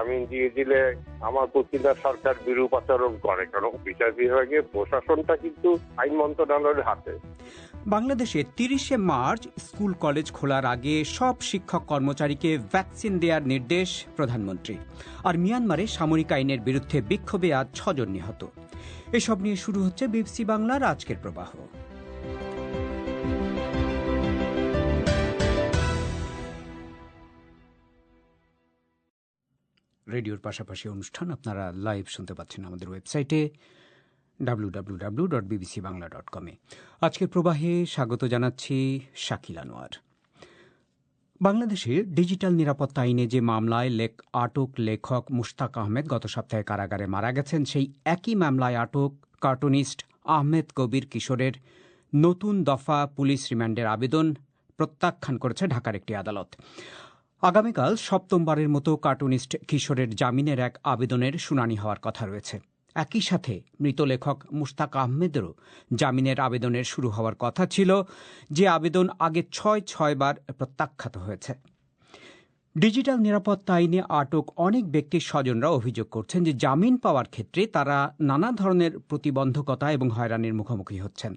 জামিন দিয়ে দিলে আমার প্রতিটা সরকার বিরূপ আচরণ করে, কারণ বিচার বিভাগে প্রশাসনটা কিন্তু আইন মন্ত্রণালয়ের হাতে। বাংলাদেশে তিরিশে মার্চ স্কুল কলেজ খোলার আগে সব শিক্ষক কর্মচারীকে ভ্যাকসিন দেওয়ার নির্দেশ প্রধানমন্ত্রী। আর মিয়ানমারে সামরিক আইনের বিরুদ্ধে বিক্ষোভে আজ ছজন নিহত। এসব নিয়ে শুরু হচ্ছে বিবিসি বাংলার আজকের প্রবাহ। রেডিওর পাশাপাশি অনুষ্ঠান আপনারা লাইভ শুনতে পাচ্ছেন আমাদের ওয়েবসাইটে W dot BBC Bangla dot কমে আজকের প্রবাহে স্বাগত জানাচ্ছি শাকিল আনোয়ার। বাংলাদেশে ডিজিটাল নিরাপত্তা আইনে যে মামলায় লেখ আটক লেখক মুশতাক আহমেদ গত সপ্তাহে কারাগারে মারা গেছেন, সেই একই মামলায় আটক কার্টুনিস্ট আহমেদ কবির কিশোরের নতুন দফা পুলিশ রিমান্ডের আবেদন প্রত্যাখ্যান করেছে ঢাকার একটি আদালত। আগামীকাল সপ্তমবারের মতো কার্টুনিস্ট কিশোরের জামিনের এক আবেদনের শুনানি হওয়ার কথা রয়েছে। একই সাথে মৃত লেখক মুশতাক আহমেদেরও জামিনের আবেদনের শুরু হওয়ার কথা ছিল, যে আবেদন আগে ছয়, ছয়বার প্রত্যাখ্যাত হয়েছে। ডিজিটাল নিরাপত্তা আইনে আটক অনেক ব্যক্তির স্বজনরা অভিযোগ করছেন যে জামিন পাওয়ার ক্ষেত্রে তারা নানা ধরনের প্রতিবন্ধকতা এবং হয়রানির মুখোমুখি হচ্ছেন।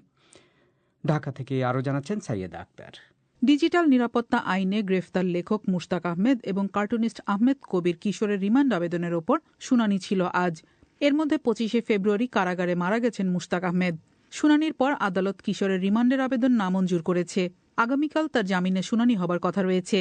ঢাকা থেকে আরও জানাচ্ছেন সাইয়েদা আক্তার। ডিজিটাল নিরাপত্তা আইনে গ্রেফতার লেখক মুশতাক আহমেদ এবং কার্টুনিস্ট আহমেদ কবির কিশোরের রিমান্ড আবেদনের ওপর শুনানি ছিল আজ। এর মধ্যে পঁচিশে ফেব্রুয়ারি কারাগারে মারা গেছেন মুশতাক আহমেদ। শুনানির পর আদালত কিশোরের রিমান্ডের আবেদন নামঞ্জুর করেছে। আগামীকাল তার জামিনে শুনানি হবার কথা রয়েছে।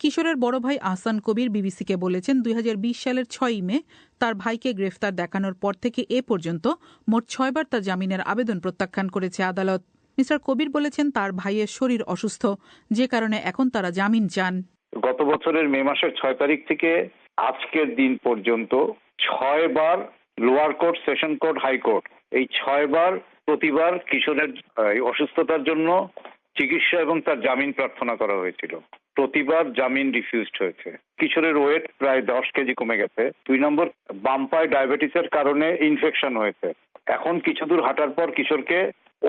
কিশোরের বড় ভাই আহসান কবির বিবিসিকে বলেছেন, দুই হাজার বিশ সালের ছয়ই মে তার ভাইকে গ্রেফতার দেখানোর পর থেকে এ পর্যন্ত মোট ছয়বার তার জামিনের আবেদন প্রত্যাখ্যান করেছে আদালত। মিস্টার কবির বলেছেন তার ভাইয়ের শরীর অসুস্থ, যে কারণে এখন তারা জামিন চান। গত বছরের মে মাসের ছয় তারিখ থেকে আজকের দিন পর্যন্ত ছয় বার lower court, session court high court এই ছয়বার প্রতিবার কিশোরের অসুস্থতার জন্য চিকিৎসা এবং তার জামিন প্রার্থনা করা হয়েছিল। প্রতিবার জামিন রিফিউজড হয়েছে। কিশোরের ওয়েট প্রায় দশ কেজি কমে গেছে। দুই নম্বর বাম্পায় ডায়াবেটিসের কারণে ইনফেকশন হয়েছে। এখন কিছু দূর হাঁটার পর কিশোরকে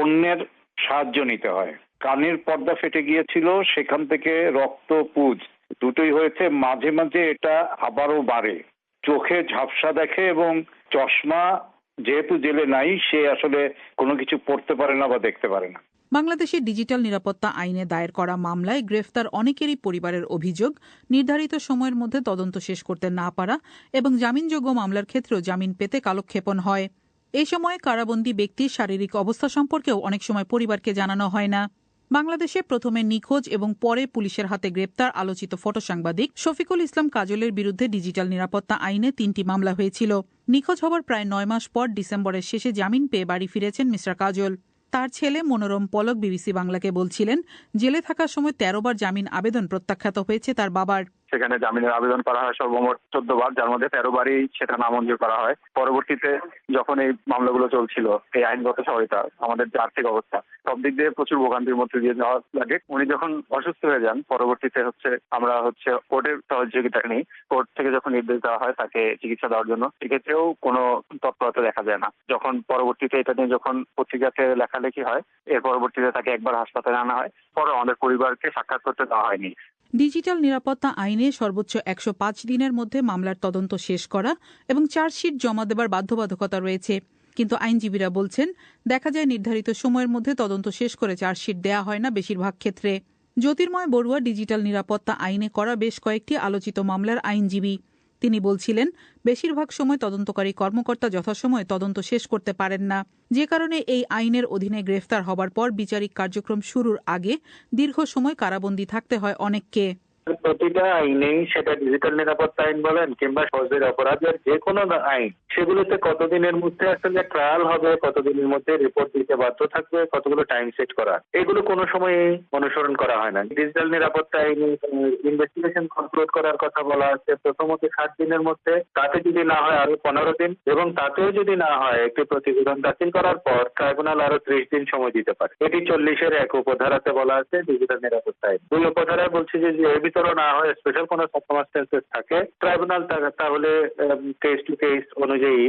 অন্যের সাহায্য নিতে হয়। কানের পর্দা ফেটে গিয়েছিল, সেখান থেকে রক্ত পুজ। দুটোই হয়েছে, মাঝে মাঝে এটা আবারও বাড়ে। চোখে ঝাপসা দেখে এবং চশমা যেহেতু জেলে নাই, সে আসলে কোনো কিছু পড়তে পারে না বা দেখতে পারে না। বাংলাদেশের ডিজিটাল নিরাপত্তা আইনে দায়ের করা মামলায় গ্রেফতার অনেকেরই পরিবারের অভিযোগ, নির্ধারিত সময়ের মধ্যে তদন্ত শেষ করতে না পারা এবং জামিনযোগ্য মামলার ক্ষেত্রেও জামিন পেতে কালক্ষেপণ হয়। এ সময় কারাবন্দী ব্যক্তির শারীরিক অবস্থা সম্পর্কেও অনেক সময় পরিবারকে জানানো হয় না। বাংলাদেশে প্রথমে নিখোঁজ এবং পরে পুলিশের হাতে গ্রেপ্তার আলোচিত ফটো সাংবাদিক শফিকুল ইসলাম কাজলের বিরুদ্ধে ডিজিটাল নিরাপত্তা আইনে তিনটি মামলা হয়েছিল। নিখোঁজ হবার প্রায় নয় মাস পর ডিসেম্বরের শেষে জামিন পেয়ে বাড়ি ফিরেছেন মিস্টার কাজল। তার ছেলে মনোরম পলক বিবিসি বাংলাকে বলছিলেন, জেলে থাকার সময় তেরো বার জামিন আবেদন প্রত্যাখ্যাত হয়েছে তার বাবার। সেখানে জামিনের আবেদন করা হয় সর্বমোট চোদ্দ বার, যার মধ্যে তেরো বারই সেটা নামঞ্জুর করা হয়। পরবর্তীতে যখন এই মামলাগুলো চলছিল, এই আইনগত সহায়তা, আমাদের যে আর্থিক অবস্থা, সব দিক দিয়ে প্রচুর ভোগান্তির মধ্যে দিয়ে যাওয়া লাগে। উনি যখন অসুস্থ হয়ে যান, পরবর্তীতে হচ্ছে আমরা হচ্ছে কোর্টের সহযোগিতা নিই। কোর্ট থেকে যখন নির্দেশ দেওয়া হয় তাকে চিকিৎসা দেওয়ার জন্য সেক্ষেত্রেও কোনো তৎপরতা দেখা যায় না। যখন পরবর্তীতে এটা নিয়ে যখন পত্রিকাতে লেখালেখি হয়, এর পরবর্তীতে তাকে একবার হাসপাতালে আনা হয়। পরে আমাদের পরিবারকে সাক্ষাৎ করতে দেওয়া হয়নি। ডিজিটাল নিরাপত্তা আইনে সর্বোচ্চ একশো পাঁচ দিনের মধ্যে মামলার তদন্ত শেষ করা এবং চার্জশিট জমা দেবার বাধ্যবাধকতা রয়েছে। কিন্তু আইনজীবীরা বলছেন, দেখা যায় নির্ধারিত সময়ের মধ্যে তদন্ত শেষ করে চার্জশিট দেয়া হয় না বেশিরভাগ ক্ষেত্রে। জ্যোতির্ময় বড়ুয়া ডিজিটাল নিরাপত্তা আইনে করা বেশ কয়েকটি আলোচিত মামলার আইনজীবী। তিনি বলছিলেন, বেশিরভাগ সময় তদন্তকারী কর্মকর্তা যথাসময়ে তদন্ত শেষ করতে পারেন না। যে কারণে এই আইনের অধীনে গ্রেফতার হবার পর বিচারিক কার্যক্রম শুরুর আগে দীর্ঘ সময় কারাবন্দী থাকতে হয় অনেককে। প্রতিটা আইনেই সেটা ডিজিটাল নিরাপত্তা আইন বলেন কিংবা ফৌজের অপরাধের যে কোনো আইন, সেগুলোতে কতদিনের মধ্যে আসলে ট্রায়াল হবে, কতদিনের মধ্যে রিপোর্ট দিতে বাধ্য থাকবে, কতগুলো টাইম সেট করা, এগুলো কোনো সময় অনুসরণ করা হয় না। ডিজিটাল নিরাপত্তা আইনে ইনভেস্টিগেশন কনক্লুড করার কথা বলা আছে, প্রথমত সাত দিনের মধ্যে, তাতে যদি না হয় আরও পনেরো দিন, এবং তাতেও যদি না হয় একটি প্রতিবেদন দাখিল করার পর ট্রাইব্যুনাল আরও ত্রিশ দিন সময় দিতে পারে। এটি চল্লিশের এক উপধারাতে বলা আছে ডিজিটাল নিরাপত্তা আইন। দুই উপধারায় বলছে যে যে এর ভিতরে না হয় স্পেশাল কোনো সার্কামস্টেন্সেস থাকে ট্রাইব্যুনাল তাহলে কেস টু কেস অনুযায়ী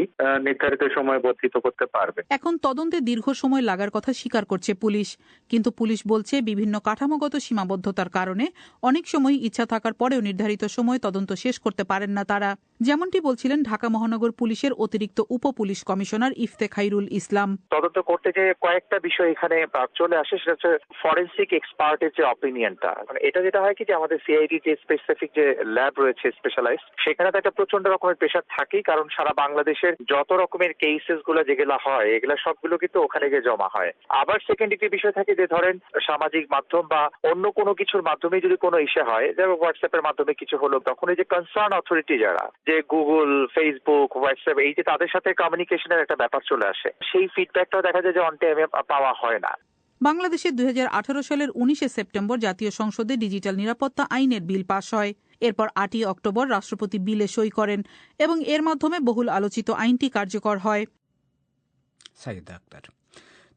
নির্ধারিত সময় বর্ধিত করতে পারবে। এখন তদন্তে দীর্ঘ সময় লাগার কথা স্বীকার করছে পুলিশ। কিন্তু পুলিশ বলছে বিভিন্ন কাঠামোগত সীমাবদ্ধতার কারণে অনেক সময় ইচ্ছা থাকার পরেও নির্ধারিত সময় তদন্ত শেষ করতে পারেন না তারা। যেমনটি বলছিলেন ঢাকা মহানগর পুলিশের অতিরিক্ত উপ পুলিশ কমিশনার ইফতেখাইরুল ইসলাম। তদন্ত করতে যে কয়েকটা বিষয় এখানে চলে আসে সেটা হচ্ছে ফরেন্সিক এক্সপার্টের যে অপিনিয়নটা মানে এটা যেটা হয় কি যে আমাদের সিআইডি যে স্পেসিফিক যে ল্যাব রয়েছে স্পেশালাইজড সেখানে তো একটা প্রচণ্ড রকমের প্রেশার থাকেই, কারণ সারা বাংলাদেশের যত রকমের কেসেসগুলো যেগুলো হয়, এগুলা সবগুলো কিন্তু ওখানে গিয়ে জমা হয়। আবার সেকেন্ড একটি বিষয় থাকে যে ধরেন সামাজিক মাধ্যম বা অন্য কোনো কিছুর মাধ্যমে যদি কোনো ইস্যু হয়, যেমন হোয়াটসঅ্যাপের মাধ্যমে কিছু হলো, তখন এই যে কনসার্ন অথরিটি যারা, যে গুগল ফেসবুক হোয়াটসঅ্যাপ এই যে তাদের সাথে কমিউনিকেশনের একটা ব্যাপার চলে আসে। সেই ফিডব্যাকটাও দেখা যায় যে অন টাইমে পাওয়া হয় না। বাংলাদেশে দুই হাজার আঠারো সালের উনিশে সেপ্টেম্বর জাতীয় সংসদে ডিজিটাল নিরাপত্তা আইনের বিল পাশ হয়। এরপর আটই অক্টোবর রাষ্ট্রপতি বিলে সই করেন এবং এর মাধ্যমে বহুল আলোচিত আইনটি কার্যকর হয়। আক্তার,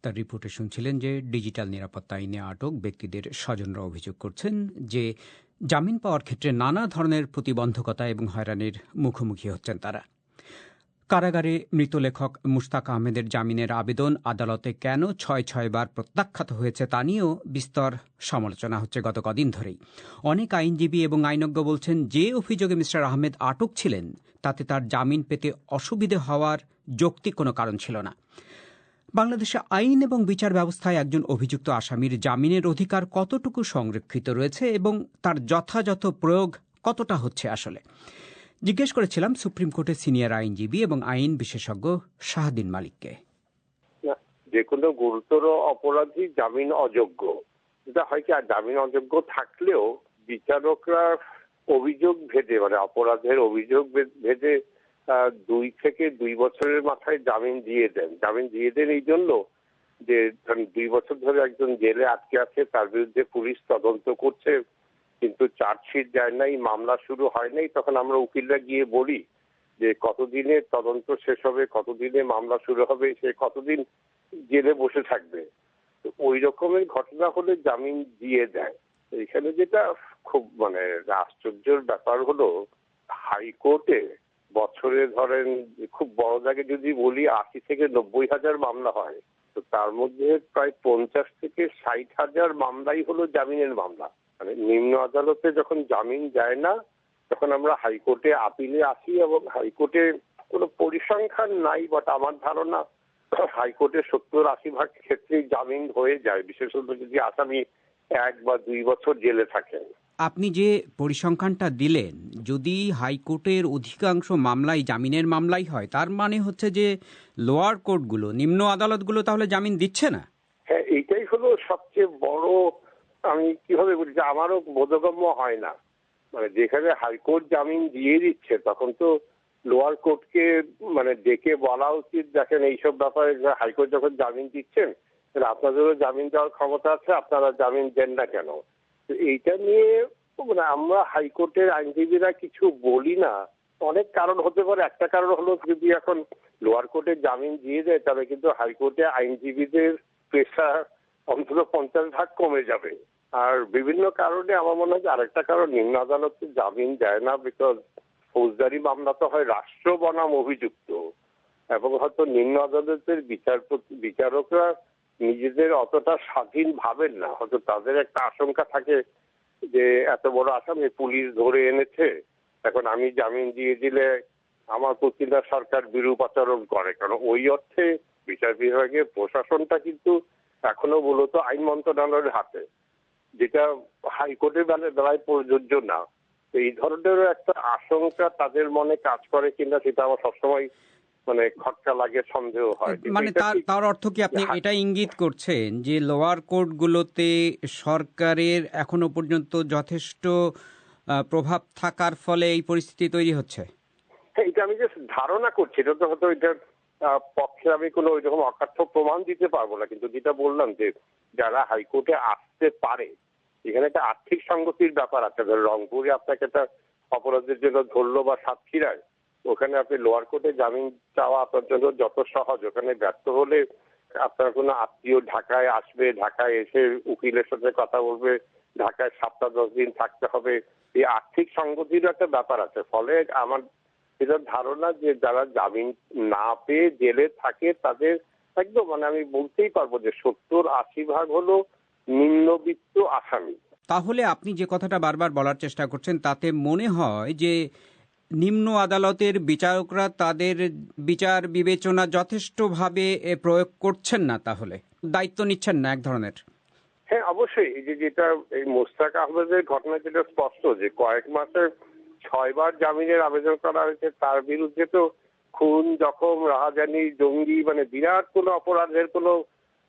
তার রিপোর্টে শুনছিলেন যে ডিজিটাল নিরাপত্তা আইনে আটক ব্যক্তিদের স্বজনরা অভিযোগ করছেন যে জামিন পাওয়ার ক্ষেত্রে নানা ধরনের প্রতিবন্ধকতা এবং হয়রানির মুখোমুখি হচ্ছেন তারা। কারাগারে মৃত লেখক মুশতাক আহমেদের জামিনের আবেদন আদালতে কেন ছয় ছয়বার প্রত্যাখ্যাত হয়েছে তা নিয়েও বিস্তর সমালোচনা হচ্ছে গত কদিন ধরেই। অনেক আইনজীবী এবং আইনজ্ঞ বলছেন, যে অভিযোগে মিস্টার আহমেদ আটক ছিলেন, তাতে তার জামিন পেতে অসুবিধে হওয়ার যৌক্তিক কোনো কারণ ছিল না। বাংলাদেশে আইন এবং বিচার ব্যবস্থায় একজন অভিযুক্ত আসামির জামিনের অধিকার কতটুকু সংরক্ষিত রয়েছে এবং তার যথাযথ প্রয়োগ কতটা হচ্ছে আসলে? জিজ্ঞেস করেছিলাম সুপ্রিম কোর্টের সিনিয়র আইনজীবী এবং আইন বিশেষজ্ঞ শাহদিন মালিককে। যে কোনো গুরুতর অপরাধী জামিন অযোগ্য। যেটা হয় কি, আর জামিন অযোগ্য থাকলেও বিচারকরা অভিযোগ ভেদে মানে অপরাধের অভিযোগ ভেদে দুই থেকে দুই বছরের মাথায় জামিন দিয়ে দেন। জামিন দিয়ে দেন এই জন্য যে দুই বছর ধরে একজন জেলে আটকে আছে, তার বিরুদ্ধে পুলিশ তদন্ত করছে। কিন্তু চার্জশিট যায় নাই, মামলা শুরু হয় নাই, তখন আমরা উকিলরা গিয়ে বলি যে কতদিনে তদন্ত শেষ হবে, কতদিনে মামলা শুরু হবে, সে কতদিন জেলে বসে থাকবে। ওই রকমের ঘটনা হলে জামিন দিয়ে দেয়। এখানে যেটা খুব মানে আশ্চর্যের ব্যাপার হলো, হাইকোর্টে বছরে ধরেন খুব বড় জায়গায় যদি বলি আশি থেকে নব্বই হাজার মামলা হয়, তো তার মধ্যে প্রায় পঞ্চাশ থেকে ষাট হাজার মামলাই হলো জামিনের মামলা। মানে নিম্ন আদালতে যখন জামিন যায় না তখন আমরা হাইকোর্টে আপিলে আসি এবং হাইকোর্টে কোনো পরিসংখ্যান নাই বাট আমার ধারণা হাইকোর্টে সত্তর আশি ভাগ ক্ষেত্রেই জামিন হয়ে যায়। বিশেষত যদি আসামি এক বা দুই বছর জেলে থাকেন। আপনি যে পরিসংখ্যানটা দিলেন যদি হাইকোর্টের অধিকাংশ মামলাই জামিনের মামলাই হয় তার মানে হচ্ছে যে লোয়ার কোর্টগুলো নিম্ন আদালতগুলো তাহলে জামিন দিচ্ছে না? হ্যাঁ এইটাই হলো সবচেয়ে বড় আমি কীভাবে বলি, যে আমারও বোধগম্য হয় না। মানে যেখানে হাইকোর্ট জামিন দিয়ে দিচ্ছে, তখন তো লোয়ার কোর্টকে মানে ডেকে বলা উচিত, দেখেন এইসব ব্যাপারে হাইকোর্ট যখন জামিন দিচ্ছেন আপনাদেরও জামিন দেওয়ার ক্ষমতা আছে, আপনারা জামিন দেন না কেন? এইটা নিয়ে মানে আমরা হাইকোর্টের আইনজীবীরা কিছু বলি না। অনেক কারণ হতে পারে, একটা কারণ হলো যদি এখন লোয়ার কোর্টে জামিন দিয়ে দেয়, তাহলে কিন্তু হাইকোর্টে আইনজীবীদের পেশা অন্তত পঞ্চাশ ভাগ কমে যাবে। আর বিভিন্ন কারণে আমার মনে হয় আরেকটা কারণ, নিম্ন আদালতে জামিন দেয় না বিকজ ফৌজদারি মামলা তো হয় রাষ্ট্র বনাম অভিযুক্ত। এবং হয়তো নিম্ন আদালতের বিচারপতি, বিচারকরা নিজেদের অতটা স্বাধীন ভাবেন না। হয়তো তাদের একটা আশঙ্কা থাকে যে এত বড় আসামি পুলিশ ধরে এনেছে, এখন আমি জামিন দিয়ে দিলে আমার প্রতিনা সরকার বিরূপ আচরণ করে। কারণ ওই অর্থে বিচার বিভাগের প্রশাসনটা কিন্তু এখনও মূলত আইন মন্ত্রণালয়ের হাতে যেটা হাইকোর্টের বেলায় প্রযোজ্য না। এই ধরনের একটা আশঙ্কা তাদের মনে কাজ করে কিনা সেটা আমার সবসময় মানে খটকা লাগে সন্দেহ হয়। মানে তার তার অর্থ কি আপনি হ্যাঁ। এটা ইঙ্গিত করছেন যে লোয়ার কোর্টগুলোতে সরকারের এখনও পর্যন্ত যথেষ্ট প্রভাব থাকার ফলে এই পরিস্থিতি তৈরি হচ্ছে? হ্যাঁ, এটা আমি জাস্ট ধারণা করছি। এটা তো হয়তো আহ, পক্ষে আমি কোনো ওই রকম অকার্থ প্রমাণ দিতে পারব না। কিন্তু যেটা বললাম যে যারা হাইকোর্টে আসতে পারে, এখানে একটা আর্থিক সঙ্গতির ব্যাপার আছে। রংপুরে আপনাকে একটা অপরাধের জন্য ধরলো বা সাতক্ষীরায়, ওখানে আপনি লোয়ার কোর্টে জামিন চাওয়া আপনার জন্য যত সহজ। ওখানে ব্যর্থ হলে আপনার কোনো আত্মীয় ঢাকায় আসবে, ঢাকায় এসে উকিলের সাথে কথা বলবে, ঢাকায় সাতটা দশ দিন থাকতে হবে। এই আর্থিক সংগতির একটা ব্যাপার আছে। ফলে আমার যেটা ধারণা যে যারা জামিন না পেয়ে জেলে থাকে তাদের একদম মানে আমি বলতেই পারব যে সত্তর আশি ভাগ হলো নিম্নবিত্ত আসামি। তাহলে আপনি যে কথাটা বারবার বলার চেষ্টা করছেন তাতে মনে হয় যে নিম্ন আদালতের বিচারকরা তাদের বিচার বিবেচনা যথেষ্টভাবে প্রয়োগ করছেন না তাহলে? দায়িত্ব নিচ্ছেন না এক ধরনের? হ্যাঁ অবশ্যই। এই যে যেটা এই মোস্তাক আহমেদের ঘটনা যেটা স্পষ্ট যে কয়েক মাসে ছয়বার জামিনের আবেদন করা হয়েছে। তার বিরুদ্ধে তো খুন, জখম, রাহাজানি, জঙ্গি মানে বিরাট কোনো অপরাধের কোনো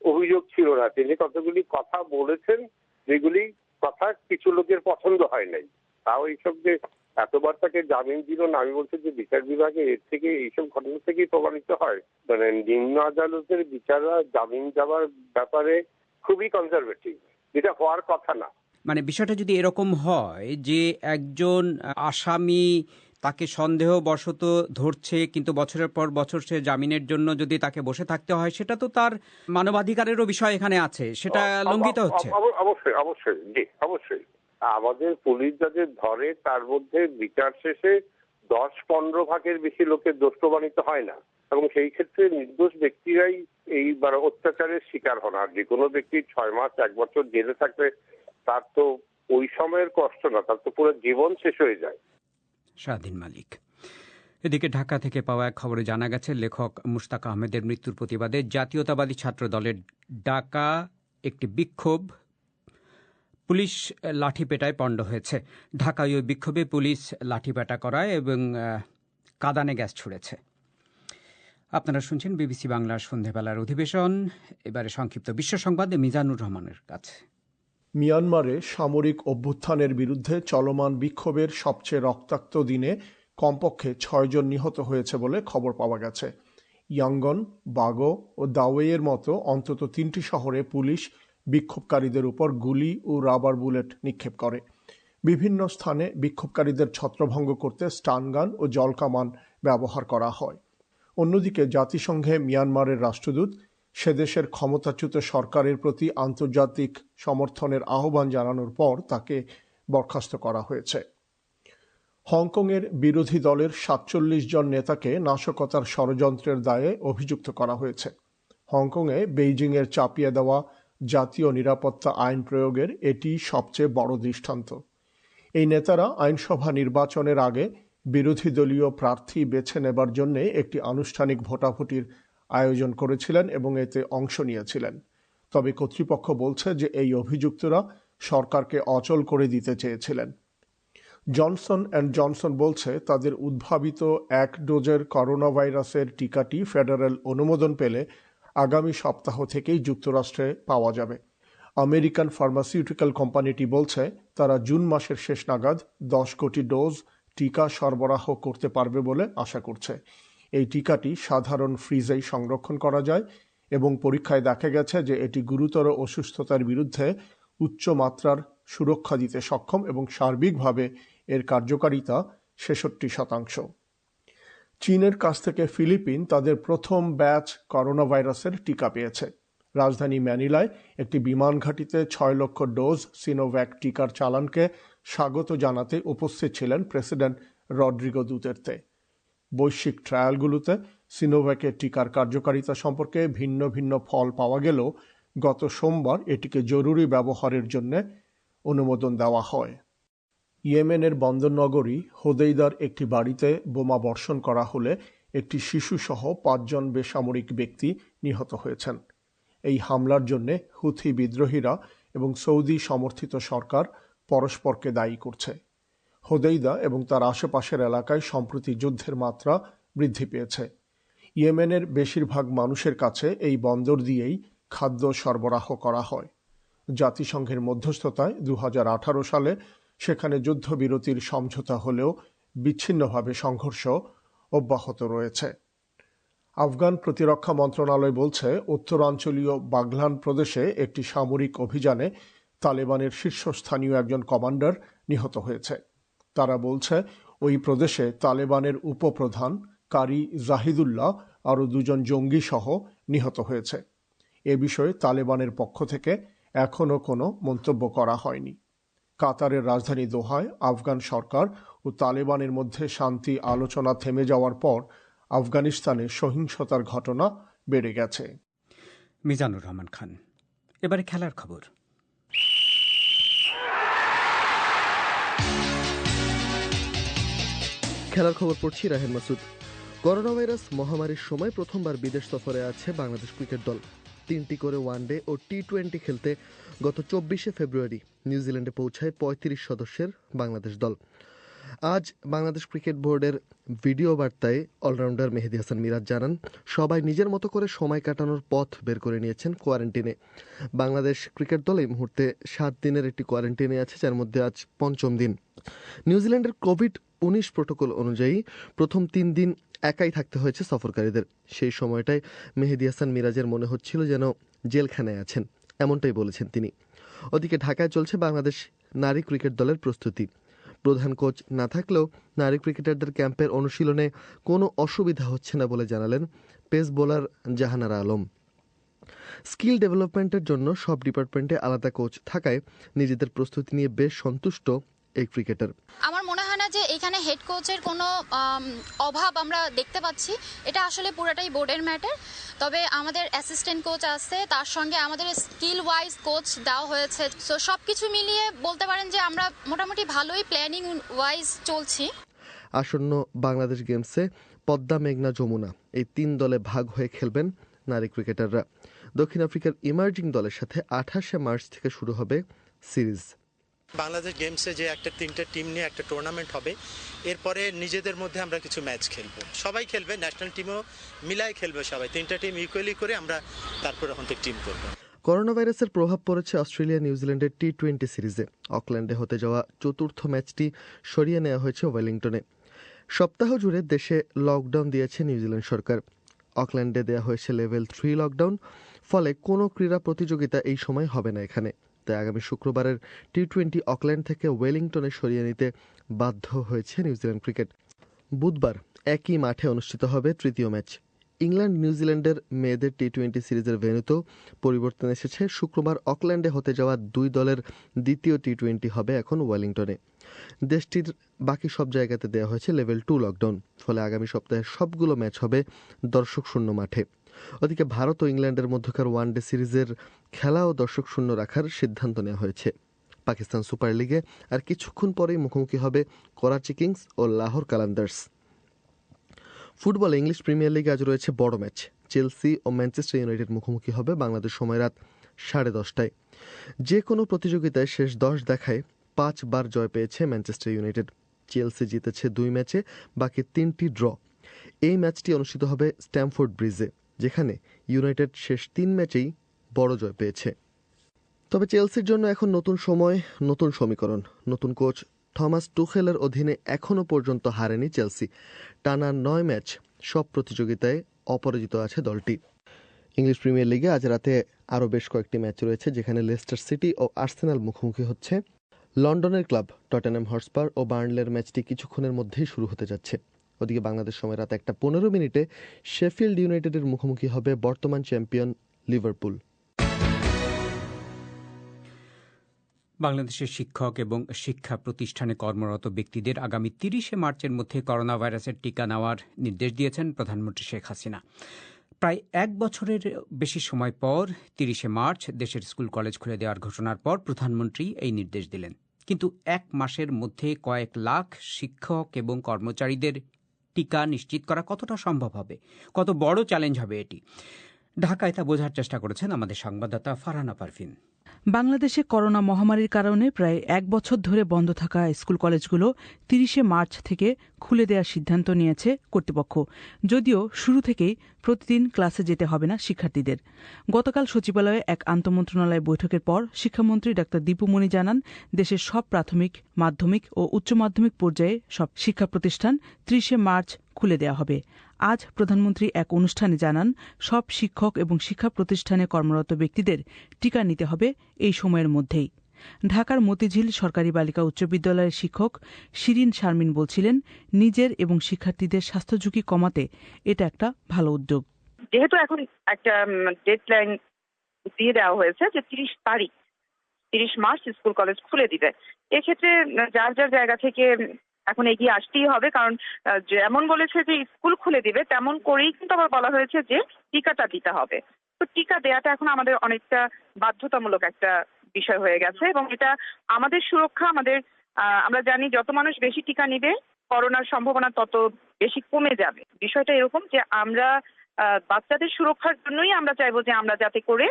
অভিযোগ ছিল না। তিনি কতগুলি কথা বলেছেন, যেগুলি কথা কিছু লোকের পছন্দ হয় নাই। তাও এইসব যে এতবার তাকে জামিন দিল না, আমি বলছি যে বিচার বিভাগে এর থেকে এইসব ঘটনা থেকেই প্রমাণিত হয়। মানে নিম্ন আদালতের বিচাররা জামিন দেওয়ার ব্যাপারে খুবই কনজারভেটিভ যেটা হওয়ার কথা না। মানে বিষয়টা যদি এরকম হয় যে একজন আসামি তাকে সন্দেহবশত ধরছে কিন্তু বছরের পর বছর সে জামিনের জন্য যদি তাকে বসে থাকতে হয় সেটা তো তার মানবাধিকারেরও বিষয় এখানে আছে। সেটা লঙ্ঘিত হচ্ছে। অব- অব- অবশ্যই অবশ্যই জি অবশ্যই। আমাদের পুলিশ যাদের ধরে তার মধ্যে বিচার শেষে দশ পনেরো ভাগের বেশি লোকের দোষ প্রমাণিত হয় না। এবং সেই ক্ষেত্রে নির্দোষ ব্যক্তিরাই এই অত্যাচারের শিকার হন। আর যে কোনো ব্যক্তি ছয় মাস, এক বছর জেলে থাকবে তার তো ওই সময়ের কষ্ট না, তার তো পুরো জীবন শেষ হয়ে যায়। স্বাধীন মালিক। এদিকে ঢাকা থেকে পাওয়া এক খবরে জানা গেছে, লেখক মুশতাক আহমেদের মৃত্যুর প্রতিবাদে জাতীয়তাবাদী ছাত্র দলের ডাকা একটি বিক্ষোভ পুলিশ লাঠিপেটায় পণ্ড হয়েছে। ঢাকায় ওই বিক্ষোভে পুলিশ লাঠিপেটা করায় এবং কাদানে গ্যাস ছুড়েছে। আপনারা শুনছেন বিবিসি বাংলার সন্ধেবেলার অধিবেশন। এবারে সংক্ষিপ্ত বিশ্ব সংবাদে, মিজানুর রহমানের কাছে। মিয়ানমারে সামরিক অভ্যুত্থানের বিরুদ্ধে চলমান বিক্ষোভের সবচেয়ে রক্তাক্ত দিনে কমপক্ষে ছয়জন নিহত হয়েছে বলে খবর পাওয়া গেছে। ইয়াঙ্গন বাগো ও দাওয়েয়ের মতো অন্তত তিনটি শহরে পুলিশ বিক্ষোভকারীদের উপর গুলি ও রাবার বুলেট নিক্ষেপ করে। বিভিন্ন স্থানে বিক্ষোভকারীদের ছত্রভঙ্গ করতে স্টানগান ও জলকামান ব্যবহার করা হয়। অন্যদিকে জাতিসংঘে মিয়ানমারের রাষ্ট্রদূত সেদেশের ক্ষমতাচ্যুত সরকারের প্রতি আন্তর্জাতিক সমর্থনের আহ্বান জানানোর পর তাকে বরখাস্ত করা হয়েছে। হংকংয়ের বিরোধী দলের সাতচল্লিশ জন নেতাকে নাশকতার ষড়যন্ত্রের দায়ে অভিযুক্ত করা হয়েছে। হংকংয়ে বেইজিংয়ের চাপিয়ে দেওয়া জাতীয় নিরাপত্তা আইন প্রয়োগের এটি সবচেয়ে বড় দৃষ্টান্ত। এই নেতারা আইনসভা নির্বাচনের আগে বিরোধী দলীয় প্রার্থী বেছে নেবার জন্য একটি আনুষ্ঠানিক ভোটাভুটির আয়োজন করেছিলেন এবং এতে অংশ নিয়েছিলেন। তবে কর্তৃপক্ষ বলছে যে এই অভিযুক্তরা সরকারকে অচল করে দিতে চেয়েছিলেন। জনসন অ্যান্ড জনসন বলছে, তাদের উদ্ভাবিত এক ডোজের করোনা ভাইরাসের টিকাটি ফেডারেল অনুমোদন পেলে আগামী সপ্তাহ থেকেই যুক্তরাষ্ট্রে পাওয়া যাবে। আমেরিকান ফার্মাসিউটিক্যাল কোম্পানিটি বলছে, তারা জুন মাসের শেষ নাগাদ দশ কোটি ডোজ টিকা সরবরাহ করতে পারবে বলে আশা করছে। এই টিকাটি সাধারণ ফ্রিজেই সংরক্ষণ করা যায় এবং পরীক্ষায় দেখা গেছে যে এটি গুরুতর অসুস্থতার বিরুদ্ধে উচ্চ মাত্রার সুরক্ষা দিতে সক্ষম এবং সার্বিকভাবে এর কার্যকারিতা ছেষট্টি শতাংশ। চীনের কাছ থেকে ফিলিপিন তাদের প্রথম ব্যাচ করোনা ভাইরাসের টিকা পেয়েছে। রাজধানী ম্যানিলায় একটি বিমান ঘাঁটিতে ছয় লক্ষ ডোজ সিনোভ্যাক টিকার চালানকে স্বাগত জানাতে উপস্থিত ছিলেন প্রেসিডেন্ট রড্রিগো দুতের্তে। বৈশ্বিক ট্রায়ালগুলোতে সিনোভ্যাকের টিকার কার্যকারিতা সম্পর্কে ভিন্ন ভিন্ন ফল পাওয়া গেলেও গত সোমবার এটিকে জরুরি ব্যবহারের জন্য অনুমোদন দেওয়া হয়। ইয়েমেনের বন্দরনগরী হোদেইদার একটি বাড়িতে বোমা বর্ষণ করা হলে একটি শিশুসহ পাঁচজন বেসামরিক ব্যক্তি নিহত হয়েছেন। এই হামলার জন্য হুথি বিদ্রোহীরা এবং সৌদি সমর্থিত সরকার পরস্পরকে দায়ী করছে। হোদেইদা এবং তার আশেপাশের এলাকায় সম্প্রতি যুদ্ধের মাত্রা বৃদ্ধি পেয়েছে। ইয়েমেনের বেশিরভাগ মানুষের কাছে এই বন্দর দিয়েই খাদ্য সরবরাহ করা হয়। জাতিসংঘের মধ্যস্থতায় দু হাজার আঠারো সালে সেখানে যুদ্ধবিরতির সমঝোতা হলেও বিচ্ছিন্নভাবে সংঘর্ষ অব্যাহত রয়েছে। আফগান প্রতিরক্ষা মন্ত্রণালয় বলছে, উত্তরাঞ্চলীয় বাগলান প্রদেশে একটি সামরিক অভিযানে তালেবানের শীর্ষস্থানীয় একজন কমান্ডার নিহত হয়েছে। তারা বলছে, ওই প্রদেশে তালেবানের উপপ্রধান কারি জাহিদুল্লাহ আরও দুজন জঙ্গি সহ নিহত হয়েছে। এ বিষয়ে তালেবানের পক্ষ থেকে এখনও কোনো মন্তব্য করা হয়নি। কাতারের রাজধানী দোহায় আফগান সরকার ও তালেবানের মধ্যে শান্তি আলোচনা থেমে যাওয়ার পর আফগানিস্তানে সহিংসতার ঘটনা বেড়ে গেছে। মিজানুর রহমান খান এবারে খেলার খবর। খেলার খবর পড়ছি রাহেন মাসুদ। করোনা ভাইরাস মহামারীর সময় প্রথমবার বিদেশ সফরে আছে বাংলাদেশ ক্রিকেট দল। তিনটি করে ওয়ানডে ও টি টোয়েন্টি খেলতে গত চব্বিশে ফেব্রুয়ারি নিউজিল্যান্ডে পৌঁছায় পঁয়ত্রিশ সদস্যের বাংলাদেশ দল। আজ বাংলাদেশ ক্রিকেট বোর্ডের ভিডিও বার্তায় অলরাউন্ডার মেহেদি হাসান মিরাজ জানান, সবাই নিজের মতো করে সময় কাটানোর পথ বের করে নিয়েছেন কোয়ারেন্টিনে। বাংলাদেশ ক্রিকেট দল এই মুহূর্তে সাত দিনের একটি কোয়ারেন্টিনে আছে, যার মধ্যে আজ পঞ্চম দিন। নিউজিল্যান্ডের কোভিড উনিশ প্রোটোকল অনুযায়ী প্রথম তিন দিন একাই থাকতে হয়েছে সফরকারীদের। সেই সময়টায় মেহেদি হাসান মিরাজের মনে হচ্ছিল যেন জেলখানায় আছেন, এমনটাই বলেছেন তিনি। ওদিকে ঢাকায় চলছে বাংলাদেশ নারী ক্রিকেট দলের প্রস্তুতি। প্রধান কোচ না থাকলেও নারী ক্রিকেটারদের ক্যাম্পের অনুশীলনে কোনো অসুবিধা হচ্ছে না বলে জানালেন pace bowler Jahanara Alam. Skill ডেভেলপমেন্টের জন্য সব ডিপার্টমেন্টে আলাদা কোচ থাকায় নিজেদের প্রস্তুতি নিয়ে বেশ সন্তুষ্ট এই ক্রিকেটার। আমার মনে হয় না যে এখানে হেড কোচের কোনো অভাব আমরা দেখতে পাচ্ছি। এটা আসলে পুরোটাই বোর্ডের ম্যাটার তবে আমাদের অ্যাসিস্ট্যান্ট কোচ আছে, তার সঙ্গে আমাদের স্কিল ওয়াইজ কোচ দেওয়া হয়েছে। সো সব কিছু মিলিয়ে বলতে পারেন যে আমরা মোটামুটি ভালোই প্ল্যানিং ওয়াইজ চলছি। আসন্ন বাংলাদেশ গেমসে পদ্মা, মেঘনা, যমুনা এই তিন দলে ভাগ হয়ে খেলবেন নারী ক্রিকেটাররা দক্ষিণ আফ্রিকার ইমার্জিং দলের সাথে আঠাশে মার্চ থেকে শুরু হবে সিরিজ। বাংলাদেশ গেমসে যে একটা তিনটে টিম নিয়ে একটা টুর্নামেন্ট হবে, এরপরে নিজেদের মধ্যে আমরা কিছু ম্যাচ খেলব। সবাই খেলবে ন্যাশনাল টিমও মিলাই খেলবে সবাই। তিনটা টিম ইকুয়ালি করে আমরা তারপর এখন টিম করব। করোনা ভাইরাসের প্রভাব পড়েছে অস্ট্রেলিয়া নিউজিল্যান্ডের টি টোয়েন্টি সিরিজে। অকল্যান্ডে হতে যাওয়া চতুর্থ ম্যাচটি সরিয়ে নেওয়া হয়েছে ওয়েলিংটনে। সপ্তাহ জুড়ে দেশে লকডাউন দিয়েছে নিউজিল্যান্ড সরকার। অকল্যান্ডে দেওয়া হয়েছে লেভেল থ্রি লকডাউন ফলে কোনো ক্রীড়া প্রতিযোগিতা এই সময় হবে না এখানে। তাই আগামী শুক্রবারের টি টোয়েন্টি অকল্যান্ড থেকে ওয়েলিংটনে সরিয়ে নিতে বাধ্য হয়েছে নিউজিল্যান্ড ক্রিকেট। বুধবার একই মাঠে অনুষ্ঠিত হবে তৃতীয় ম্যাচ। ইংল্যান্ড নিউজিল্যান্ডের মেয়েদের টি টোয়েন্টি সিরিজের ভেন্যুতেও পরিবর্তন এসেছে। শুক্রবার অকল্যান্ডে হতে যাওয়া দুই দলের দ্বিতীয় টি টোয়েন্টি হবে এখন ওয়েলিংটনে। দেশটির বাকি সব জায়গাতে দেওয়া হয়েছে লেভেল টু লকডাউন। ফলে আগামী সপ্তাহে সবগুলো ম্যাচ হবে দর্শক শূন্য মাঠে। ওদিকে ভারত ও ইংল্যান্ডের মধ্যকার ওয়ানডে সিরিজের খেলা ও দর্শক শূন্য রাখার সিদ্ধান্ত নেওয়া হয়েছে। পাকিস্তান সুপার লিগে আর কিছুক্ষণ পরেই মুখোমুখি হবে করাচি কিংস ও Lahore Qalandars. Football English premier লিগে আজ রয়েছে বড় ম্যাচ। চেলসি ও ম্যানচেস্টার ইউনাইটেড মুখোমুখি হবে বাংলাদেশ সময় রাত সাড়ে দশটায়। যে কোনো প্রতিযোগিতায় শেষ দশ দেখায় পাঁচবার জয় পেয়েছে ম্যানচেস্টার ইউনাইটেড। চেলসি জিতেছে দুই ম্যাচে, বাকি তিনটি ড্র। এই ম্যাচটি অনুষ্ঠিত হবে স্ট্যামফোর্ড ব্রিজে। যেখানে ইউনাইটেড শেষ তিন ম্যাচেই বড় জয় পেয়েছে। তবে চেলসির জন্য এখন নতুন সময়, নতুন সমীকরণ। নতুন কোচ থমাস টুখেলের অধীনে এখনও পর্যন্ত হারেনি চেলসি। টানা নয় ম্যাচ সব প্রতিযোগিতায় অপরাজিত আছে দলটি। ইংলিশ প্রিমিয়ার লিগে আজ রাতে আরও বেশ কয়েকটি ম্যাচ রয়েছে যেখানে লেস্টার সিটি ও আর্সেনাল মুখোমুখি হচ্ছে। লন্ডনের ক্লাব টটেনহ্যাম হটস্পার ও বার্নলের ম্যাচটি কিছুক্ষণের মধ্যেই শুরু হতে যাচ্ছে। ওদিকে বাংলাদেশ সময় রাত একটা পনেরো মিনিটে শেফিল্ড ইউনাইটেডের মুখোমুখি হবে বর্তমান চ্যাম্পিয়ন লিভারপুল। বাংলাদেশের শিক্ষক এবং শিক্ষা প্রতিষ্ঠানে কর্মরত ব্যক্তিদের আগামী তিরিশে মার্চের মধ্যে করোনা ভাইরাসের টিকা নেওয়ার নির্দেশ দিয়েছেন প্রধানমন্ত্রী শেখ হাসিনা। প্রায় এক বছরের বেশি সময় পর তিরিশে মার্চ দেশের স্কুল কলেজ খুলে দেওয়ার ঘোষণার পর প্রধানমন্ত্রী এই নির্দেশ দিলেন। কিন্তু এক মাসের মধ্যে কয়েক লাখ শিক্ষক এবং কর্মচারীদের টিকা নিশ্চিত করা কতটা সম্ভব হবে? কত বড় চ্যালেঞ্জ হবে এটি? ঢাকায় তা বোঝার চেষ্টা করেছেন আমাদের সংবাদদাতা ফারহানা পারভিন। বাংলাদেশে করোনা মহামারীর কারণে প্রায় এক বছর ধরে বন্ধ থাকা স্কুল কলেজগুলো তিরিশে মার্চ থেকে খুলে দেওয়ার সিদ্ধান্ত নিয়েছে কর্তৃপক্ষ। যদিও শুরু থেকেই প্রতিদিন ক্লাসে যেতে হবে না শিক্ষার্থীদের। গতকাল সচিবালয়ে এক আন্তমন্ত্রণালয় বৈঠকের পর শিক্ষামন্ত্রী ডা দীপুমণি জানান, দেশের সব প্রাথমিক, মাধ্যমিক ও উচ্চ মাধ্যমিক পর্যায়ে সব শিক্ষা প্রতিষ্ঠান ত্রিশে মার্চ খুলে দেওয়া হবে। আজ প্রধানমন্ত্রী এক অনুষ্ঠানে জানান, সব শিক্ষক এবং শিক্ষা প্রতিষ্ঠানে কর্মরত ব্যক্তিদের টিকা নিতে হবে এই সময়ের মধ্যেই। ঢাকার মতিঝিল সরকারি বালিকা উচ্চ বিদ্যালয়ের শিক্ষক শিরিন শারমিন বলছিলেন, নিজের এবং শিক্ষার্থীদের স্বাস্থ্য ঝুঁকি কমাতে এটা একটা ভালো উদ্যোগ। যেহেতু এখন একটা ডেডলাইন দিয়ে দেওয়া হয়েছে যে তিরিশ তারিখ, তিরিশ মার্চ স্কুল কলেজ খুলে দিবে। এক্ষেত্রে যার যার জায়গা থেকে এখন এগিয়ে আসতেই হবে, কারণ যেমন বলেছে যে স্কুল খুলে দিবে, তেমন করেই কিন্তু আবার বলা হয়েছে যে টিকাটা দিতে হবে। তো টিকা দেওয়াটা এখন আমাদের অনেকটা বাধ্যতামূলক একটা বিষয় হয়ে গেছে এবং এটা আমাদের সুরক্ষা, আমাদের আমরা জানি যত মানুষ বেশি টিকা নিবে, করোনার সম্ভাবনা তত বেশি কমে যাবে। বিষয়টা এরকম যে আমরা বাচ্চাদের সুরক্ষার জন্যই আমরা চাইব যে আমরা যাতে করে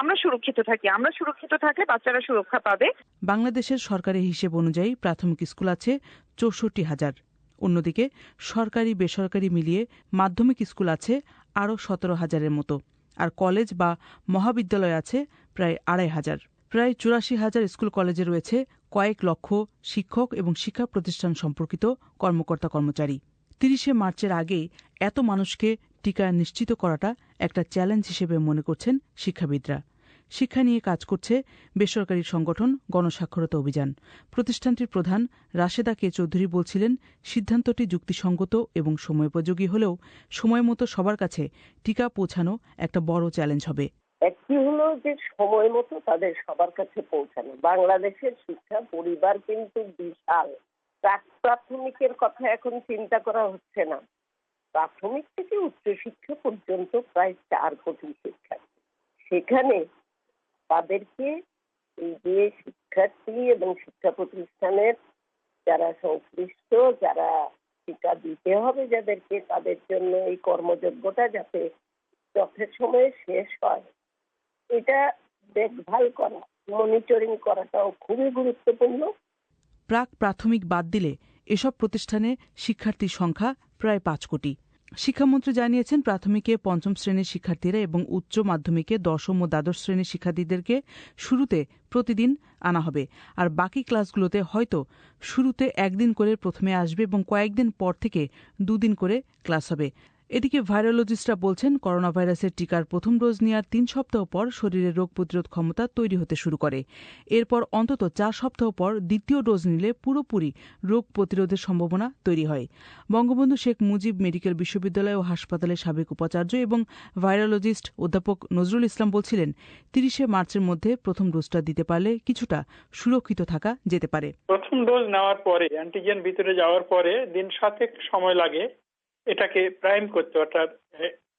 আমরা সুরক্ষিত থাকি, আমরা সুরক্ষিত থাকলে বাচ্চারা সুরক্ষা পাবে। বাংলাদেশের সরকারি হিসেব অনুযায়ী প্রাথমিক স্কুল আছে চৌষট্টি হাজার। অন্যদিকে সরকারি, বেসরকারি মিলিয়ে মাধ্যমিক স্কুল আছে আরও সতেরো হাজারের মতো, আর কলেজ বা মহাবিদ্যালয় আছে প্রায় আড়াই হাজার। প্রায় চুরাশি হাজার স্কুল কলেজে রয়েছে কয়েক লক্ষ শিক্ষক এবং শিক্ষা প্রতিষ্ঠান সম্পর্কিত কর্মকর্তা কর্মচারী। তিরিশে মার্চের আগে এত মানুষকে টিকা নিশ্চিত করাটা একটা চ্যালেঞ্জ হিসেবে মনে করছেন শিক্ষাবিদরা। শিক্ষা নিয়ে কাজ করছে বেসরকারি সংগঠন গণস্বাক্ষরতা অভিযান। প্রতিষ্ঠানটির প্রধান রাশেদা কে চৌধুরী বলছিলেন, সিদ্ধান্তটি যুক্তিসঙ্গত এবং সময়োপযোগী হলেও সময়মতো সবার কাছে টিকা পৌঁছানো একটা বড় চ্যালেঞ্জ হবে। একটি হলো যে সময় মতো তাদের সবার কাছে পৌঁছানো। বাংলাদেশের শিক্ষা পরিবার কিন্তু বিশাল। প্রাক প্রাথমিকের কথা এখন চিন্তা করা হচ্ছে না। প্রাথমিক থেকে উচ্চশিক্ষা পর্যন্ত প্রায় চার কোটি শিক্ষার্থী। সেখানে তাদেরকে এই যে শিক্ষার্থী এবং শিক্ষা প্রতিষ্ঠানের যারা সংশ্লিষ্ট, যারা টিকা দিতে হবে যাদেরকে, তাদের জন্য এই কর্মযোগ্যতা যাতে যথাসময়ে শেষ হয়, এটা দেখভাল করা মনিটরিং করাটাও খুবই গুরুত্বপূর্ণ। প্রাক প্রাথমিক বাদ দিলে এসব প্রতিষ্ঠানে শিক্ষার্থীর সংখ্যা প্রায় পাঁচ কোটি। শিক্ষামন্ত্রী জানিয়েছেন, প্রাথমিকে পঞ্চম শ্রেণির শিক্ষার্থীরা এবং উচ্চ মাধ্যমিকে দশম ও দ্বাদশ শ্রেণির শিক্ষার্থীদেরকে শুরুতে প্রতিদিন আনা হবে। আর বাকি ক্লাসগুলোতে হয়তো শুরুতে একদিন করে প্রথমে আসবে এবং কয়েকদিন পর থেকে দুদিন করে ক্লাস হবে। এদিকে ভাইরোলজিস্টরা বলছেন করোনা ভাইরাসের টিকার প্রথম ডোজ নেওয়ার তিন সপ্তাহ পর শরীরের রোগ প্রতিরোধ ক্ষমতা তৈরি হতে শুরু করে। এরপর অন্তত চার সপ্তাহ পর দ্বিতীয় ডোজ নিলে পুরোপুরি রোগ প্রতিরোধের সম্ভাবনা তৈরি হয়। বঙ্গবন্ধু শেখ মুজিব মেডিকেল বিশ্ববিদ্যালয় ও হাসপাতালের সাবেক উপাচার্য এবং ভাইরোলজিস্ট অধ্যাপক নজরুল ইসলাম বলছিলেন, তিরিশে মার্চের মধ্যে প্রথম ডোজটা দিতে পারলে কিছুটা সুরক্ষিত থাকা যেতে পারে। প্রথম ডোজ নেওয়ার পরে অ্যান্টিজেন ভিতরে যাওয়ার পরে দিন সাতেক সময় লাগে এটাকে প্রাইম করতে, অর্থাৎ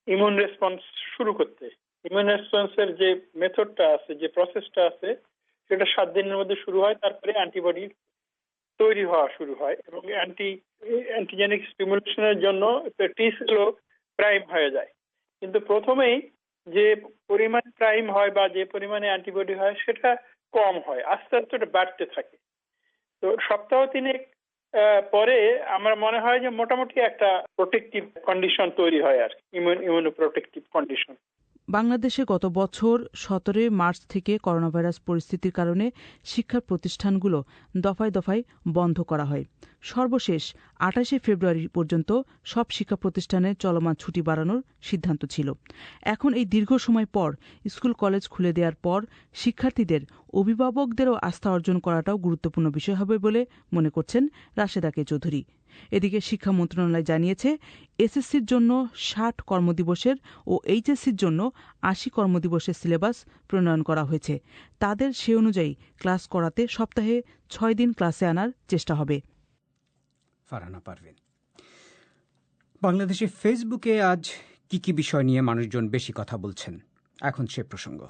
ইমিউন রেসপন্স শুরু করতে। ইমিউন রেসপন্সের যে মেথডটা আছে, যে প্রসেসটা আছে, সেটা সাত দিনের মধ্যে শুরু হয়, তারপরে অ্যান্টিবডি তৈরি হওয়া শুরু হয় এবং অ্যান্টি অ্যান্টিজেনিক স্টিমুলেশনের জন্য টি সেলও প্রাইম হয়ে যায়। কিন্তু প্রথমেই যে পরিমাণ প্রাইম হয় বা যে পরিমাণে অ্যান্টিবডি হয়, সেটা কম হয়, আস্তে আস্তে ওটা বাড়তে থাকে। তো সপ্তাহ তিনেক পরে আমার মনে হয় যে মোটামুটি একটা প্রোটেক্টিভ কন্ডিশন তৈরি হয় আর ইমিউন প্রোটেক্টিভ কন্ডিশন বাংলাদেশে গত বছর সতেরোই মার্চ থেকে করোনাভাইরাস পরিস্থিতির কারণে শিক্ষা প্রতিষ্ঠানগুলো দফায় দফায় বন্ধ করা হয়। সর্বশেষ আঠাশে ফেব্রুয়ারি পর্যন্ত সব শিক্ষা প্রতিষ্ঠানে চলমান ছুটি বাড়ানোর সিদ্ধান্ত ছিল। এখন এই দীর্ঘ সময় পর স্কুল কলেজ খুলে দেওয়ার পর শিক্ষার্থীদের অভিভাবকদেরও আস্থা অর্জন করাটাও গুরুত্বপূর্ণ বিষয় হবে বলে মনে করছেন রাশেদা রাশেদাকে চৌধুরী। এদিকে শিক্ষা মন্ত্রণালয় জানিয়েছে, এসএসসির জন্য ষাট কর্মদিবসের ও এইচএসসির জন্য আশি কর্মদিবসের সিলেবাস প্রণয়ন করা হয়েছে। তাদের সে অনুযায়ী ক্লাস করাতে সপ্তাহে ছয় দিন ক্লাসে আনার চেষ্টা হবে। ফারহানা পারভিন। বাংলাদেশে ফেসবুকে আজ কি কি বিষয় নিয়ে মানুষজন বেশি কথা বলছেন? এখন সে প্রসঙ্গ।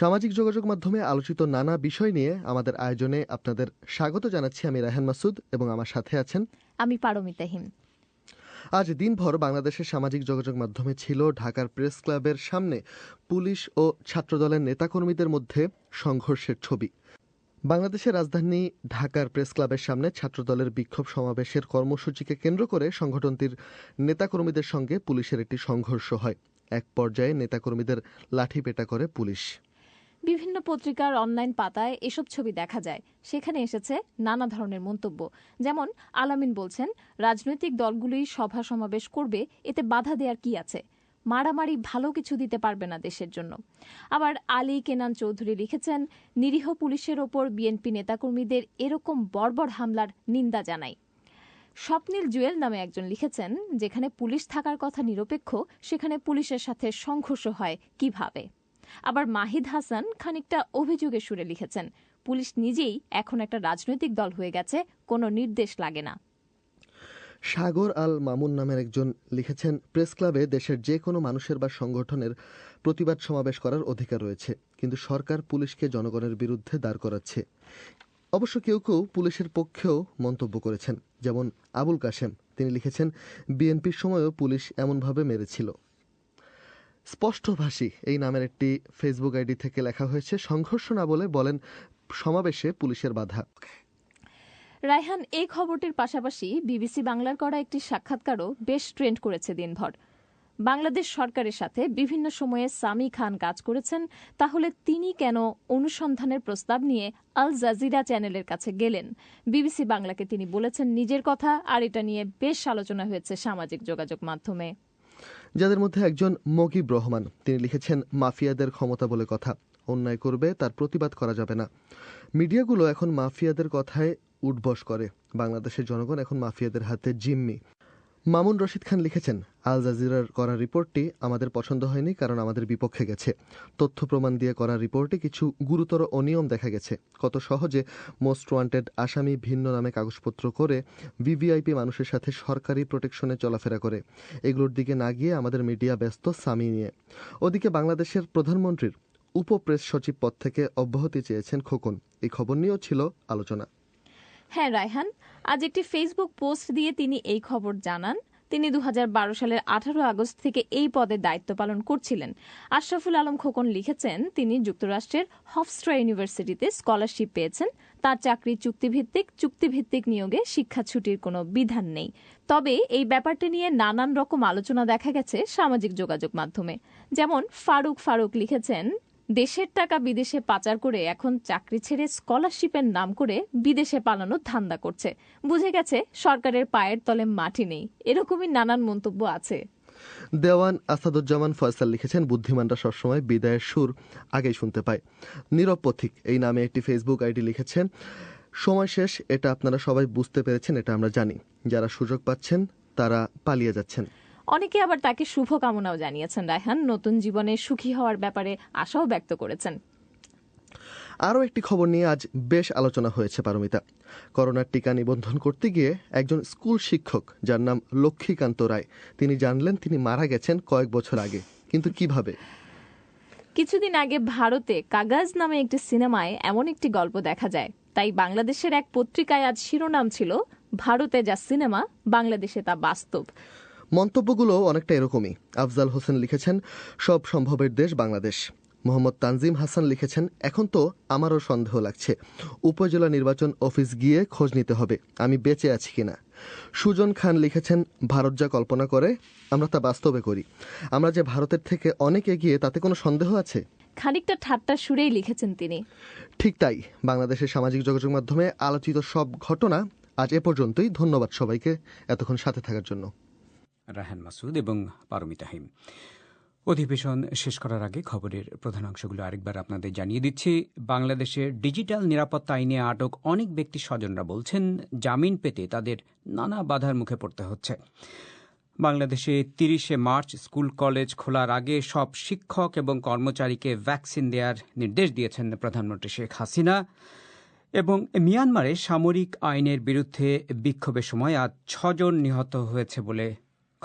সামাজিক যোগাযোগ মাধ্যমে আলোচিত নানা বিষয় নিয়ে আমাদের আয়োজনে আপনাদের স্বাগত জানাচ্ছি আমি রাহান মাসুদ এবং আমার সাথে আছেন আমি পারমিতা হিম। আজ দিনভর বাংলাদেশের সামাজিক যোগাযোগ মাধ্যমে ছিল ঢাকার প্রেস ক্লাবের সামনে পুলিশ ও ছাত্রদলের নেতাকর্মীদের মধ্যে সংঘর্ষের ছবি। বাংলাদেশের রাজধানী ঢাকার প্রেস ক্লাবের সামনে ছাত্রদলের বিক্ষোভ সমাবেশের কর্মসূচিকে কেন্দ্র করে সংগঠনটির নেতাকর্মীদের সঙ্গে পুলিশের একটি সংঘর্ষ হয়। এক পর্যায়ে নেতাকর্মীদের লাঠিপেটা করে পুলিশ। বিভিন্ন পত্রিকার অনলাইন পাতায় এসব ছবি দেখা যায়। সেখানে এসেছে নানা ধরনের মন্তব্য। যেমন, আলামিন বলছেন, রাজনৈতিক দলগুলোই সভা সমাবেশ করবে, এতে বাধা দেওয়ার কি আছে? মারামারি ভালো কিছু দিতে পারবে না দেশের জন্য। আবার আলী কেনান চৌধুরী লিখেছেন, নিরীহ পুলিশের ওপর বিএনপি নেতাকর্মীদের এরকম বর্বর হামলার নিন্দা জানাই। স্বপ্নীল জুয়েল নামে একজন লিখেছেন, যেখানে পুলিশ থাকার কথা নিরপেক্ষ, সেখানে পুলিশের সাথে সংঘর্ষ হয় কীভাবে আবার মাহিদ হাসান খানিকটা অভিযোগের সুরে লিখেছেন, পুলিশ নিজেই এখন একটা রাজনৈতিক দল হয়ে গেছে, কোনো নির্দেশ লাগে না। সাগর আল মামুন নামের একজন লিখেছেন, প্রেস ক্লাবে দেশের যে কোনো মানুষের বা সংগঠনের প্রতিবাদ সমাবেশ করার অধিকার রয়েছে, কিন্তু সরকার পুলিশকে জনগণের বিরুদ্ধে দাঁড় করাচ্ছে। অবশ্য কেউ কেউ পুলিশের পক্ষেও মন্তব্য করেছেন, যেমন আবুল কাশেম। তিনি লিখেছেন, বিএনপির সময়ও পুলিশ এমনভাবে মেরেছিল। স্পষ্টভাষী এই নামের একটি ফেসবুক আইডি থেকে লেখা হয়েছে। সংঘর্ষ না বলে বলেন সমাবেশে পুলিশের বাধা। রায়হান এই খবরটির পাশাপাশি বিবিসি বাংলার করা একটি সাক্ষাৎকারও বেশ ট্রেন্ড করেছে দিনভর। বাংলাদেশ সরকারের সাথে বিভিন্ন সময়ে সামি খান কাজ করেছেন, তাহলে তিনি কেন অনুসন্ধানের প্রস্তাব নিয়ে আল জাজিরা চ্যানেলের কাছে গেলেন? বিবিসি বাংলাকে তিনি বলেছেন, নিজের কথা, আর এটা নিয়ে বেশ আলোচনা হয়েছে সামাজিক যোগাযোগ মাধ্যমে। যাদের মধ্যে একজন মকিব রহমান। তিনি লিখেছেন, মাফিয়াদের ক্ষমতা বলে কথা। অন্যায় করবে, তার প্রতিবাদ করা যাবে না। মিডিয়াগুলো এখন মাফিয়াদের কথায় উঠবস করে। বাংলাদেশের জনগণ এখন মাফিয়াদের হাতে জিম্মি। মামুন রশিদ খান লিখেছেন, আল জাজিরার করা রিপোর্টটি আমাদের পছন্দ হয়নি কারণ আমাদের বিপক্ষে গেছে। তথ্য প্রমাণ দিয়ে করা রিপোর্টে কিছু গুরুতর অনিয়ম দেখা গেছে। কত সহজে মোস্ট ওয়ান্টেড আসামি ভিন্ন নামে কাগজপত্র করে ভিভিআইপি মানুষের সাথে সরকারি প্রোটেকশনে চলাফেরা করে। এগুলোর দিকে না গিয়ে আমাদের মিডিয়া ব্যস্ত সামি নিয়ে। ওদিকে বাংলাদেশের প্রধানমন্ত্রীর উপপ্রেস সচিব পদ থেকে অব্যাহতি চেয়েছেন খোকন। এই খবর নিয়েও ছিল আলোচনা। হ্যাঁ রায়হান আজ একটি ফেসবুক পোস্ট দিয়ে তিনি এই খবর জানান। তিনি দু হাজার বারো সালের আঠারো আগস্ট থেকে এই পদে দায়িত্ব পালন করছিলেন। আশরাফুল আলম খোকন লিখেছেন, তিনি যুক্তরাষ্ট্রের হফস্ট্রা ইউনিভার্সিটিতে স্কলারশিপ পেয়েছেন। তার চাকরি চুক্তিভিত্তিক চুক্তিভিত্তিক নিয়োগে শিক্ষা ছুটির কোনো বিধান নেই। তবে এই ব্যাপারটি নিয়ে নানান রকম আলোচনা দেখা গেছে সামাজিক যোগাযোগ মাধ্যমে। যেমন ফারুক ফারুক লিখেছেন দেশের টাকা বিদেশে পাচার করে এখন চাকরি ছেড়ে স্কলারশিপের নাম করে বিদেশে পালানোর ধান্দা করছে। বুঝে গেছে সরকারের পায়ের তলে মাটি নেই। এরকমই নানান মন্তব্য আছে। দেওয়ান আসাদুজ্জামান ফয়সাল লিখেছেন, বুদ্ধিমানরা সবসময় বিদায়ের সুর আগেই শুনতে পায়। নীরব পথিক, এই নামে একটি ফেসবুক আইডি লিখেছেন, সময় শেষ, এটা আপনারা সবাই বুঝতে পেরেছেন, এটা আমরা জানি। যারা সুযোগ পাচ্ছেন, তারা পালিয়ে যাচ্ছেন। অনেকে আবার তাকে শুভ কামনাও জানিয়েছেন রায়হান। নতুন জীবনে সুখী হওয়ার ব্যাপারে আশাও ব্যক্ত করেছেন। আরও একটি খবর নিয়ে আজ বেশ আলোচনা হয়েছে পারমিতা। করোনার টিকা নিবন্ধন করতে গিয়ে একজন স্কুল শিক্ষক যার নাম লক্ষ্মীকান্ত রায় তিনি জানলেন তিনি মারা গেছেন কয়েক বছর আগে। কিন্তু কীভাবে? কিছুদিন আগে ভারতে কাগাজ নামে একটি সিনেমায় এমন একটি গল্প দেখা যায়। তাই বাংলাদেশের এক পত্রিকায় আজ শিরোনাম ছিল ভারতে যা সিনেমা বাংলাদেশে তা বাস্তব। মন্তব্যগুলো অনেকটা এরকমই। আফজাল হোসেন লিখেছেন সব সম্ভবের দেশ বাংলাদেশ। মোহাম্মদ তানজিম হাসান লিখেছেন এখন তো আমারও সন্দেহ লাগছে। উপজেলা নির্বাচন অফিস গিয়ে খোঁজ নিতে হবে আমি বেঁচে আছি কিনা? সুজন খান লিখেছেন ভারত যা কল্পনা করে আমরা তা বাস্তবে করি। আমরা যে ভারতের থেকে অনেক এগিয়ে তাতে কোনো সন্দেহ আছে? খানিকটা ঠাট্টা সুরেই লিখেছেন তিনি। ঠিক তাই বাংলাদেশের সামাজিক যোগাযোগ মাধ্যমে আলোচিত সব ঘটনা আজ এ পর্যন্তই। ধন্যবাদ সবাইকে এতক্ষণ সাথে থাকার জন্য। রাহান মাসুদ এবং পারমিতা হিম। অধিবেশন শেষ করার আগে খবরের প্রধান অংশগুলো আরেকবার আপনাদের জানিয়ে দিচ্ছি। বাংলাদেশের ডিজিটাল নিরাপত্তা আইনে আটক অনেক ব্যক্তি স্বজনরা বলছেন, জামিন পেতে তাদের নানা বাধার মুখে পড়তে হচ্ছে। বাংলাদেশে তিরিশে মার্চ স্কুল কলেজ খোলার আগে সব শিক্ষক এবং কর্মচারীকে ভ্যাকসিন দেওয়ার নির্দেশ দিয়েছেন প্রধানমন্ত্রী শেখ হাসিনা। এবং মিয়ানমারে সামরিক আইনের বিরুদ্ধে বিক্ষোভের সময় আজ ছজন নিহত হয়েছে বলে